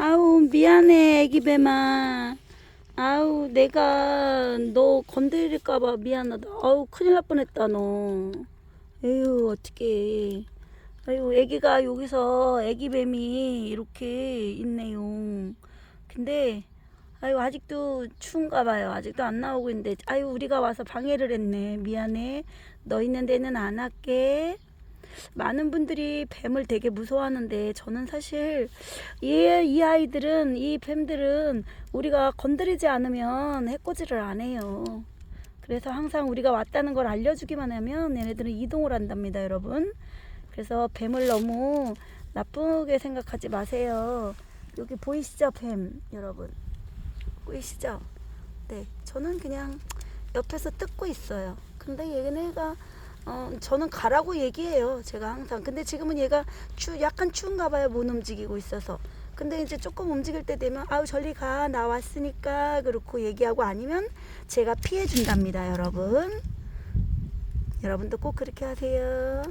아우 미안해 애기 뱀아 아우 내가 너 건드릴까봐 미안하다. 아우 큰일 날 뻔했다 너. 에휴 어떡해. 아유 애기가 여기서 애기 뱀이 이렇게 있네요. 근데 아유 아직도 추운가 봐요. 아직도 안 나오고 있는데. 아유 우리가 와서 방해를 했네. 미안해. 너 있는 데는 안 할게 많은 분들이 뱀을 되게 무서워하는데 저는 사실 이, 이 아이들은 이 뱀들은 우리가 건드리지 않으면 해코지를 안 해요. 그래서 항상 우리가 왔다는 걸 알려주기만 하면 얘네들은 이동을 한답니다, 여러분. 그래서 뱀을 너무 나쁘게 생각하지 마세요. 여기 보이시죠, 뱀, 여러분? 보이시죠? 네, 저는 그냥 옆에서 뜯고 있어요. 근데 얘네가 어, 저는 가라고 얘기해요. 제가 항상. 근데 지금은 얘가 추, 약간 추운가 봐요. 못 움직이고 있어서. 근데 이제 조금 움직일 때 되면 아우 저리 가. 나 왔으니까. 그렇고 얘기하고 아니면 제가 피해 준답니다, 여러분. 여러분도 꼭 그렇게 하세요.